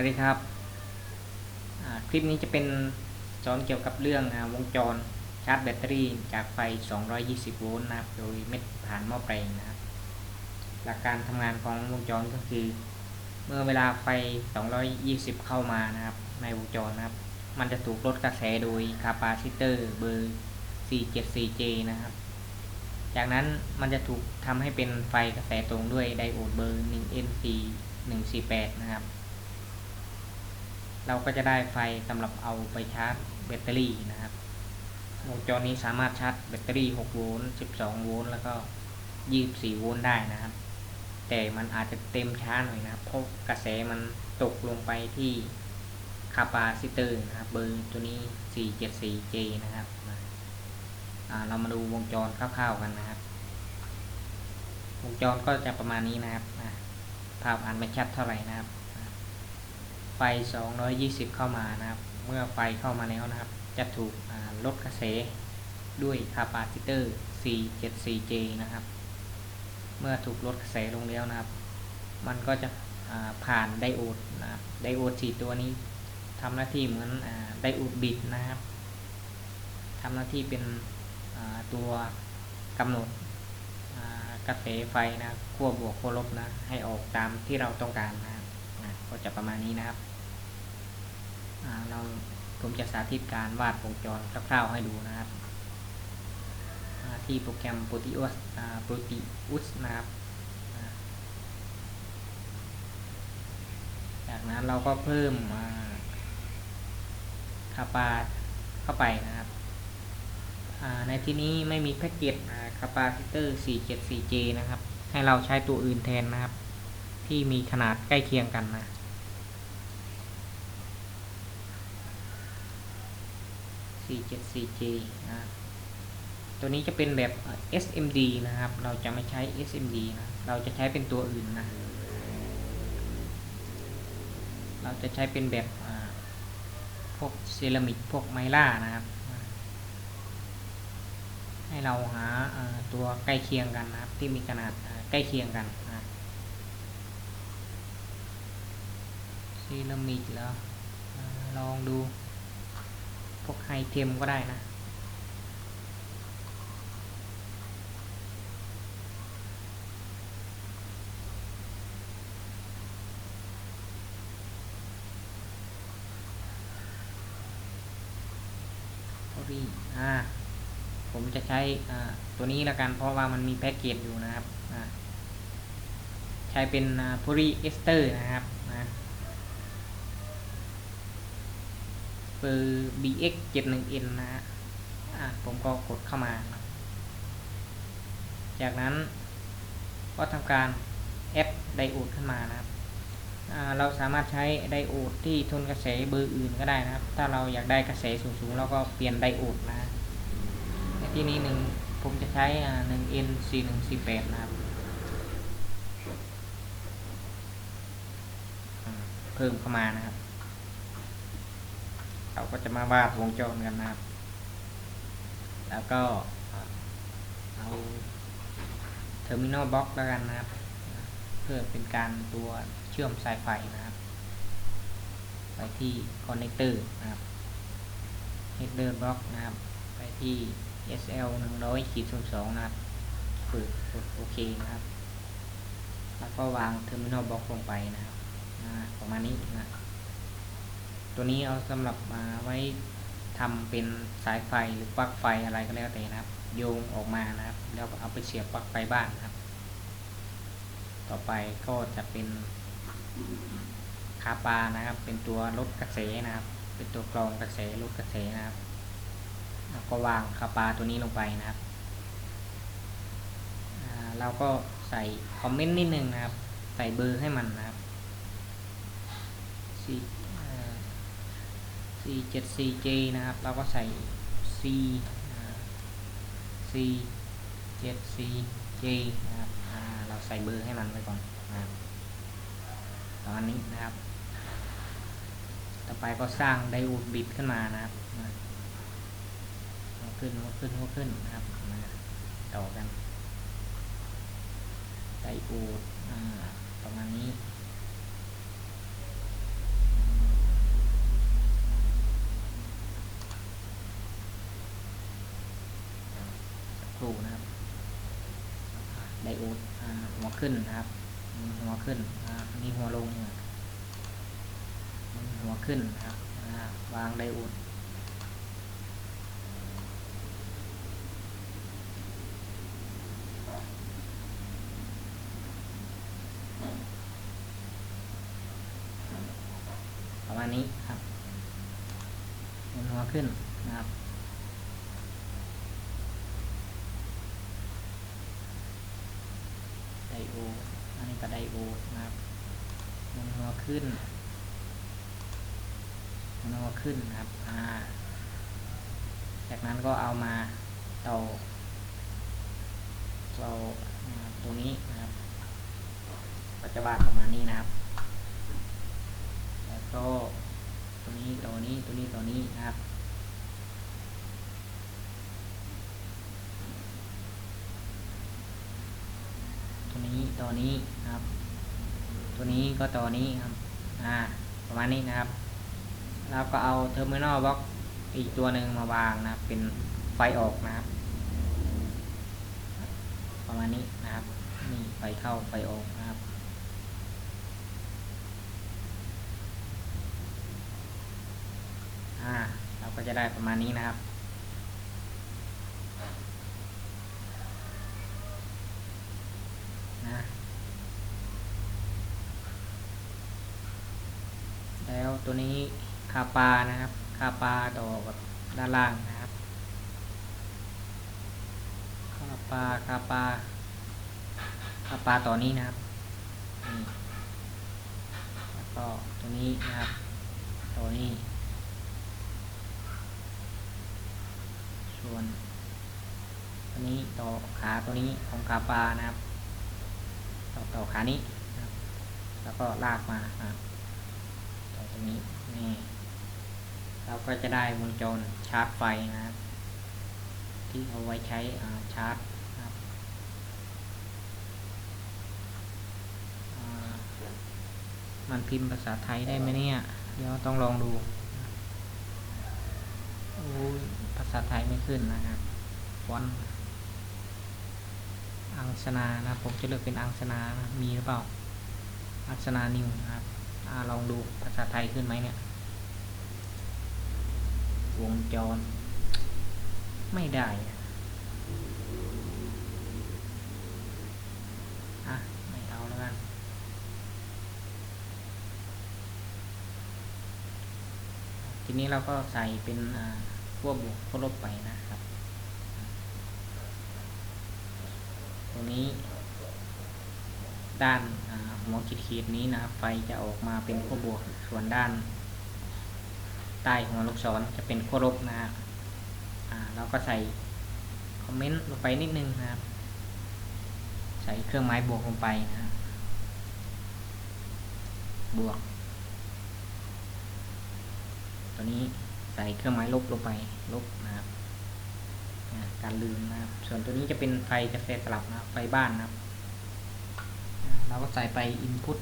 วัสดีครับ คลิปนี้จะเป็นสอนเกี่ยวกับเรื่องวงจรชาร์จแบตเตอรี่จากไฟ 220 โวลต์นะครับ โดยเม็ดผ่านหม้อแปลงนะครับ หลักการทำงานของวงจรก็คือ เมื่อเวลาไฟ 220 เข้ามานะครับ ในวงจรนะครับ มันจะถูกลดกระแสโดยคาปาซิเตอร์เบอร์ 474J นะครับ จากนั้นมันจะถูกทำให้เป็นไฟกระแสตรงด้วยไดโอดเบอร์ 1NC 148 นะครับ เราก็จะได้ไฟสำหรับเอาไปชาร์จแบตเตอรี่นะครับวงจรนี้สามารถชาร์จแบตเตอรี่ 6 โวลต์ 12 โวลต์ แล้วก็ 24 โวลต์ได้นะครับ แต่มันอาจจะเต็มช้าหน่อยนะครับ เพราะกระแสมันตกลงไปที่คาปาซิเตอร์นะครับ เบอร์ตัวนี้ 474J นะครับเรามาดูวงจรคร่าวๆกันนะครับ วงจรก็จะประมาณนี้นะครับภาพอ่านไม่ชัดเท่าไหร่นะครับ ไฟ 220 เข้ามานะครับ เมื่อไฟเข้ามาแล้วนะครับ จะถูกลดกระแสด้วยคาปาซิเตอร์ 474J นะครับ เมื่อถูกลดกระแสลงแล้วนะครับ มันก็จะผ่านไดโอดนะครับ ไดโอด 4 ตัวนี้ทำหน้าที่เหมือนอไดโอดบิดนะครับทำหน้าที่เป็นตัวกำหนดกระแสไฟนะขั้วบวกขั้วลบนะ ให้ออกตามที่เราต้องการนะครับก็จะประมาณนี้นะครับ เราผมจะสาธิตการวาดวงจรคร่าวๆให้ดูนะครับที่โปรแกรม Proteus อ่า Proteus นะครับจากนั้นเราก็เพิ่มคาปาเข้าไปนะครับในที่นี้ไม่มีแพ็กเกจคาปาซิเตอร์ 474J นะครับ ให้เราใช้ตัวอื่นแทนนะครับ ที่มีขนาดใกล้เคียงกันนะ 474J นะตัวนี้จะเป็นแบบ SMD นะครับ เราจะไม่ใช้ SMD นะ เราจะใช้เป็นตัวอื่นนะ เราจะใช้เป็นแบบพวกเซรามิกพวกไมล่านะครับ ให้เราหาตัวใกล้เคียงกันนะครับ ที่มีขนาดใกล้เคียงกันนะเซรามิกแล้วอ่าลองดู วกไฮเทมก็ได้นะอรีอ่าผมจะใช้อ่าตัวนี้ล้วกันเพราะว่ามันมีแพ็กเกจอยู่นะครับอ่าใช้เป็นพูรีเอสเตอร์นะครับนะ เบอร์ BX 71N นะอ่าผมก็กดเข้ามา จากนั้นก็ทำการแอดไดโอดขึ้นมานะครับเราสามารถใช้ไดโอดที่ทนกระแสเบอร์อื่นก็ได้นะครับ ถ้าเราอยากได้กระแสสูงๆเราก็เปลี่ยนไดโอดนะในที่นี้หนึ่งผมจะใช้หนึ่ง N 4 1 4 8 นะครับ เพิ่มเข้ามานะครับ เราก็จะมาวาดวงจรกันนะครับ แล้วก็เอาเทอร์มินอลบล็อกแล้วกันนะครับ เพื่อเป็นการตัวเชื่อมสายไฟนะครับ ไปที่คอนเนคเตอร์นะครับ header block นะครับ ไปที่ SL 100ขีด02นะครับเปิดกดโอเคนะครับ แล้วก็วาง terminal box ลงไปนะครับ ประมาณนี้นะ ตัวนี้เอาสำหรับมาไว้ทำเป็นสายไฟหรือปลั๊กไฟอะไรก็แล้วแต่นะครับ โยงออกมานะครับ แล้วเอาไปเสียบปลั๊กไฟบ้านนะครับ ต่อไปก็จะเป็นคาปานะครับ เป็นตัวลดกระแสนะครับ เป็นตัวกรองกระแสลดกระแสนะครับแล้วก็วางคาปาตัวนี้ลงไปนะครับเราก็ใส่คอมเมนต์นิดนึงนะครับ ใส่เบอร์ให้มันนะครับ C74J นะครับ เราก็ใส่ C C 7 4 J นะครับเราใส่เบอร์ให้มันไว้ก่อนนะครับประมาณนี้นะครับ ต่อไปก็สร้างไดโอดบิดขึ้นมานะครับนะขึ้นขึ้นขึ้นนะครับมาต่อกันไดโอดประมาณนี้ ขึ้นนะครับหมุนหัวขึ้นอ่านี่หัวลงหมุนหัวขึ้นนะครับวางไดโอดประมาณนี้ครับหัวขึ้นนะครับ อันนี้ก็ไดโอดนะครับมุนหัวขึ้นมุนหัวขึ้นนะครับอ่าจากนั้นก็เอามาต่อเรานะครับตรงนี้นะครับปัจจุบันประมาณนี้นะครับ แล้วก็ตัวนี้ตัวนี้ตัวนี้ตัวนี้นะครับ ตัวนี้นะครับ ตัวนี้ก็ตัวนี้ครับอ่าประมาณนี้นะครับแล้วก็เอาเทอร์มินอลบล็อกอีกตัวหนึ่งมาวางนะครับ เป็นไฟออกนะครับ ประมาณนี้นะครับนี่ไฟเข้าไฟออกนะครับอ่าเราก็จะได้ประมาณนี้นะครับ นะ แล้ว ตัวนี้คาปานะครับคาปาต่อกับด้านล่างนะครับคาปาคาปาคาปาต่อนี้นะครับนี่แล้วก็ตัวนี้นะครับตัวนี้ ส่วนตัวนี้ต่อขาตัวนี้ของคาปานะครับ ต่อต่อขานี้นะครับแล้วก็ลากมานะครับ รงนี้นี่เราก็จะได้วงจรชาร์จไฟนะครับ ที่เอาไว้ใช้ชาร์จมันพิมพ์ภาษาไทยได้ไหมเนี่ย เดี๋ยวต้องลองดูโอ้ภาษาไทยไม่ขึ้นนะครับฟอนอังสนานะ ผมจะเลือกเป็นอังสนานะมีหรือเปล่า อังสนานิวนะครับ อลองดูภาษาไทยขึ้นไหมเนี่ย วงจร ไม่ได้อะอะไม่เอาแล้วกัน ทีนี้เราก็ใส่เป็นขั้วบวกขั้วลบไปนะครับ ตรงนี้ ด้านอ่า หัวขีดๆนี้นะครับ ไฟจะออกมาเป็นขั้วบวก ส่วนด้าน ใต้หัวลูกศรจะเป็นขั้วลบนะฮะอ่าเราก็ใส่คอมเมนต์ลงไปนิดนึงนะครับ ใส่เครื่องหมายบวกลงไปนะครับบวก ตัวนี้ใส่เครื่องหมายลบลงไปลบนะครับการลืมนะครับ ส่วนตัวนี้จะเป็นไฟกระแสสลับนะครับไฟบ้านนะครับ เราก็ใส่ไป input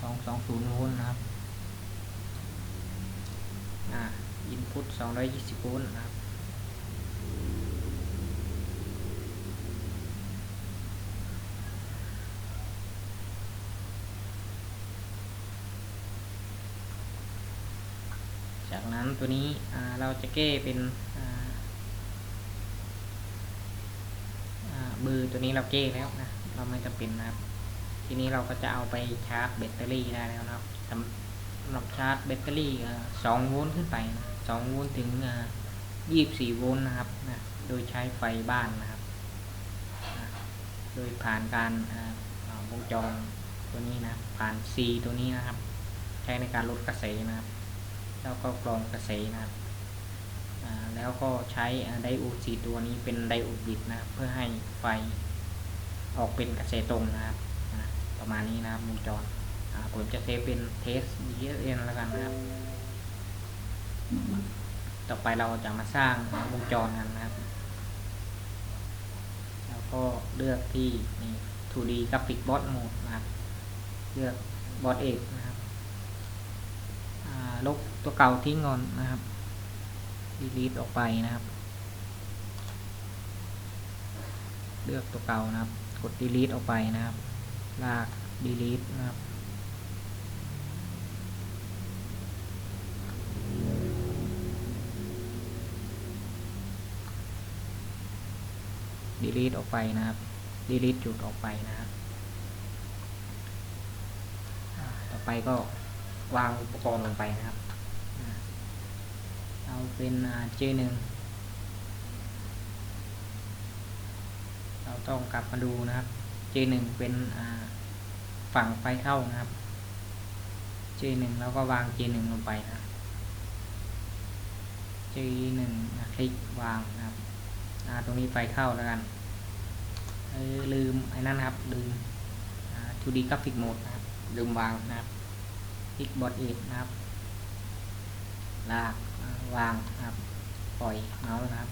สองสองศูนย์โวลต์นะครับ อ่า input สองร้อยยี่สิบโวลต์นะครับ จากนั้นตัวนี้อ่าเราจะแก้เป็นอ่าอ่า เบอร์ตัวนี้เราแก้แล้วนะ เราไม่จำเป็นนะครับ ทีนี้เราก็จะเอาไปชาร์จแบตเตอรี่ได้แล้วนะครับสำหรับชาร์จแบตเตอรี่สองโวลต์ขึ้นไปนะสองโวลต์ถึงยี่สิบสี่โวลต์นะครับนะโดยใช้ไฟบ้านนะครับนะโดยผ่านการวงจรตัวนี้นะ ผ่าน C ตัวนี้นะครับ ใช้ในการลดกระแสนะครับ แล้วก็กรองกระแสนะครับ แล้วก็ใช้ไดโอดสีตัวนี้เป็นไดโอดบิดนะครับ เพื่อให้ไฟออกเป็นกระแสตรงนะครับประมาณนี้นะครับวงจรผมจะเซฟเป็นเทส DSN แล้วกันนะครับ ต่อไปเราจะมาสร้างวงจรกันนะครับ แล้วก็เลือกที่นี่ 2D Graphic Board Mode นะครับ เลือกบอร์ดเอกนะครับลบตัวเก่าทิ้งก่อนนะครับ delete ออกไปนะครับ เลือกตัวเก่านะครับ กด delete ออกไปนะครับ ลาก delete นะครับ delete ออกไปนะครับ delete จุดออกไปนะครับต่อไปก็วางอุปกรณ์ลงไปนะครับ เอาเป็นเจหนึ่งเราต้องกลับมาดูนะครับ J1 เป็นฝั่งไฟเข้านะครับ J1 แล้วก็วาง J1 ลงไปนะ J1 นะคลิกวางนะครับตรงนี้ไฟเข้าแล้วกันลืมไอ้นั่นครับ ลืม 2D graphic mode นะครับ ลืมวางนะครับคลิกบอทเอ็ดนะครับ ลาก วางนะครับ ปล่อยเมาส์นะครับ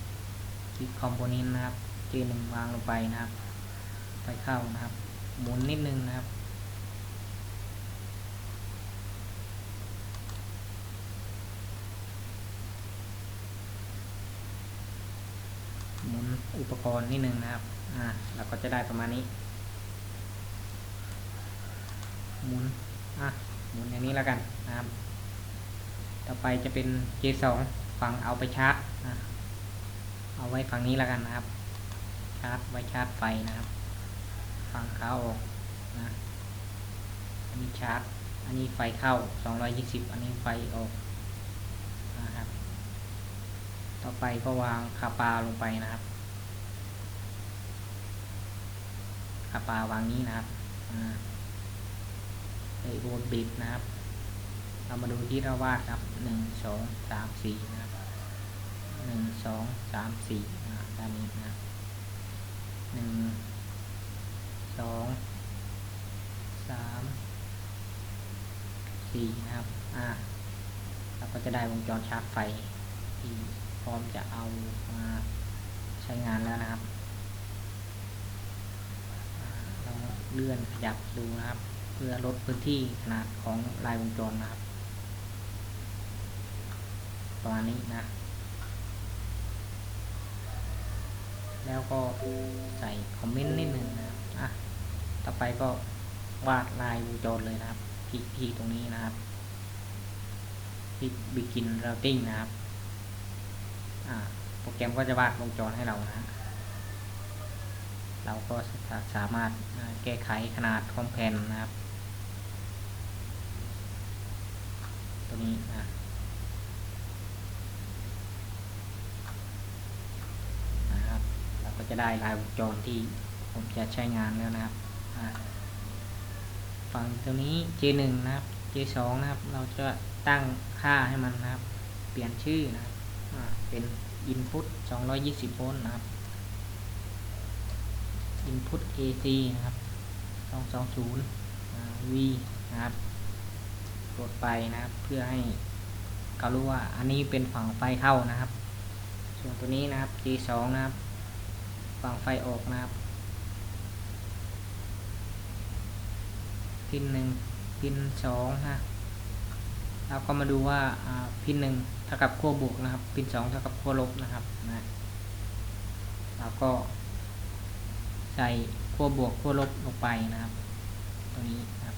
คลิกคอมโพเนนต์นะครับเจหนึ่งวางลงไปนะครับ ไปเข้านะครับ หมุนนิดนึงนะครับ หมุนอุปกรณ์นิดนึงนะครับ อ่าเราก็จะได้ประมาณนี้ หมุน อะ หมุนอย่างนี้แล้วกันนะครับ ต่อไปจะเป็น J2 ฝั่งเอาไปชาร์จนะเอาไว้ฝั่งนี้แล้วกันนะครับ ชาร์จไว้ชาร์จไฟนะครับ ฝั่งขาออกนะอันนี้ชาร์จ อันนี้ไฟเข้า 220 อันนี้ไฟออกนะครับ ต่อไปก็วางคาปาลงไปนะครับคาปาวางนี้นะครับอ่าไอโวนบิดนะครับ เรามาดูที่เราวาดครับ1 2 3 4นะครับหนึ่งสองสามสี่อ่าด้านนี้นะหนึ่งสองสามสี่นะครับอ่าเราก็จะได้วงจรชาร์จไฟที่พร้อมจะเอามาใช้งานแล้วนะครับเราเลื่อนขยับดูนะครับ เพื่อลดพื้นที่ขนาดของลายวงจรนะครับ ประมาณนี้นะ แล้วก็ใส่คอมเมนต์นิดนึงนะครับอะต่อไปก็วาดลายวงจรเลยนะครับคลิกที่ตรงนี้นะครับคลิก begin routing นะครับอ่าโปรแกรมก็จะวาดวงจรให้เรานะ เราก็สามารถแก้ไขขนาดของแผ่นนะครับ ตัวนี้นะ นะครับเราก็ จะได้ลายวงจรที่ผมจะใช้งานแล้วนะครับฝั่งตัวนี้ J1 นะครับ J2 นะครับ เราจะตั้งค่าให้มันนะครับ เปลี่ยนชื่อนะครับเป็น input 220โวลต์นะครับ input AC นะครับ220 V นะครับ กดไปนะครับ เพื่อให้เขารู้ว่าอันนี้เป็นฝั่งไฟเข้านะครับ ส่วนตัวนี้นะครับ G2 นะครับ ฝั่งไฟออกนะครับ พินหนึ่งพินสองฮะเราก็มาดูว่าพินหนึ่งเท่ากับขั้วบวกนะครับ พินสองเท่ากับขั้วลบนะครับนะเราก็ใส่ขั้วบวกขั้วลบลงไปนะครับตัวนี้นะครับ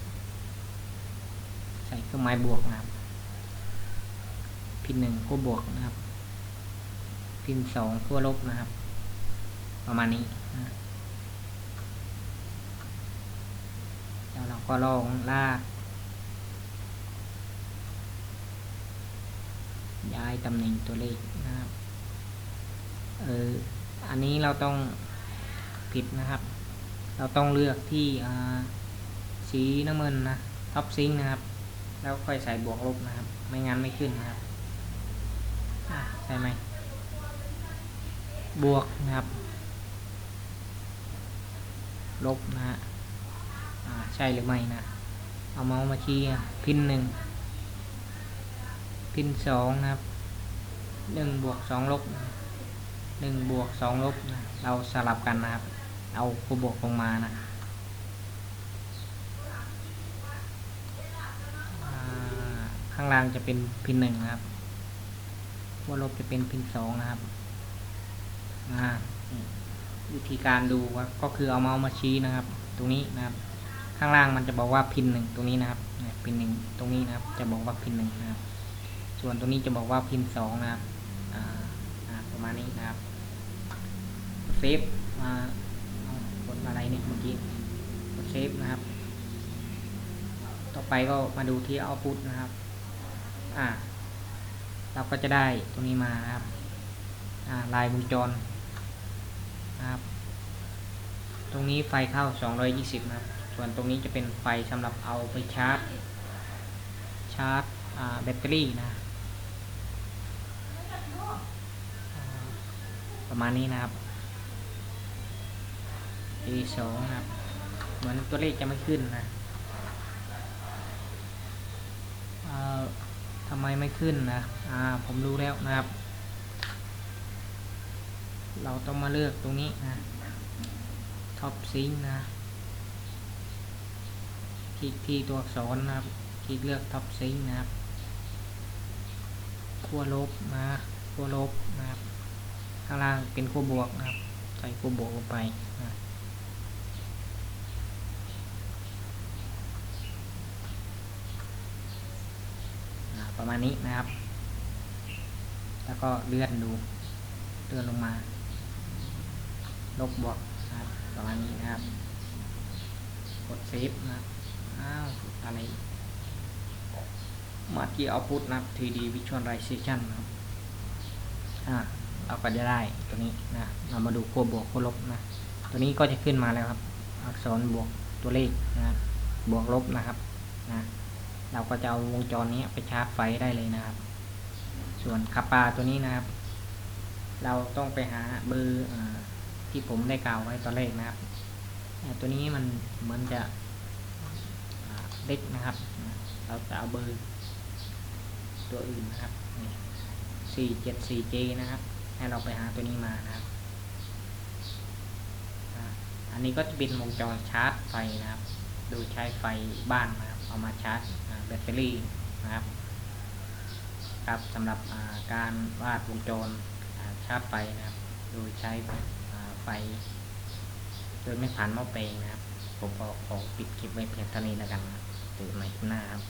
ใส่เครื่องหมายบวกนะครับ พินหนึ่งขั้วบวกนะครับ พินสองขั้วลบนะครับ ประมาณนี้แล้วเราก็ลองลากย้ายตำแหน่งตัวเลขนะครับเอออันนี้เราต้องผิดนะครับ เราต้องเลือกที่สีน้ำเงินนะท็อปซิงนะครับ แล้วค่อยใส่บวกลบนะครับ ไม่งั้นไม่ขึ้นนะครับใช่ไหมบวกนะครับ ลบนะฮะใช่หรือไม่นะ เอาเมาส์มาชี้พินหนึ่งพินสองนะครับหนึ่งบวกสองลบหนึ่งบวกสองลบนะเราสลับกันนะครับ เอาคูบวกลงมานะข้างล่างจะเป็นพินหนึ่งนะครับขั้วลบจะเป็นพินสองนะครับอ่า วิธีการดูว่าก็คือเอาเมาส์มาชี้นะครับ ตรงนี้นะครับ ข้างล่างมันจะบอกว่าพินหนึ่งตรงนี้นะครับเนี่ยพินหนึ่งตรงนี้นะครับ จะบอกว่าพินหนึ่งนะครับ ส่วนตรงนี้จะบอกว่าพินสองนะครับประมาณนี้นะครับเซฟมาเอากดอะไรเนี่ยเมื่อกี้เซฟนะครับ ต่อไปก็มาดูที่เอาพุตนะครับ อ่า เราก็จะได้ตรงนี้มานะครับ อ่า ลายวงจร นะครับ ตรงนี้ไฟเข้า 220 นะครับ ส่วนตรงนี้จะเป็นไฟสำหรับเอาไปชาร์จ ชาร์จแบตเตอรี่นะ ประมาณนี้นะครับ A2 นะครับ เหมือนตัวเลขจะไม่ขึ้นนะทำไมไม่ขึ้นนะ อ่า ผมรู้แล้วนะครับ เราต้องมาเลือกตรงนี้นะท็อปซิงนะ คลิกที่ตัวอักษรนะครับ คลิกเลือกท็อปซิงนะครับขั้วลบนะขั้วลบนะครับ ข้างล่างเป็นขั้วบวกนะครับ ใส่ขั้วบวกลงไปนะประมาณนี้นะครับ แล้วก็เลื่อนดู เลื่อนลงมา ลบบวกนะครับประมาณนี้นะครับ กดเซฟนะครับอ้าวอะไรมาที่ output นะครับ 3D visualization นะครับอ่าเราก็จะได้ตัวนี้นะ เรามาดูขั้วบวกขั้วลบนะ ตัวนี้ก็จะขึ้นมาแล้วครับ อักษรบวกตัวเลขนะบวกลบนะครับนะเราก็จะเอาวงจรนี้ไปชาร์จไฟได้เลยนะครับ ส่วนคาปาตัวนี้นะครับ เราต้องไปหาเบอร์อา ที่ผมได้กล่าวไว้ตอนแรกนะครับ ตัวนี้มันเหมือนจะเล็กนะครับ เราจะเอาเบอร์ตัวอื่นนะครับนี่ 474J นะครับ ให้เราไปหาตัวนี้มานะครับ อันนี้ก็จะเป็นวงจรชาร์จไฟนะครับ โดยใช้ไฟบ้านนะครับ เอามาชาร์จแบตเตอรี่นะครับ ครับสำหรับการวาดวงจรชาร์จไฟนะครับ โดยใช้ ไฟ โดยไม่ผ่านหม้อแปลงนะครับ ผมก็ขอปิดคลิปไว้เพียงเท่านี้แล้วกันนะครับเจอกันใหม่หน้าครับ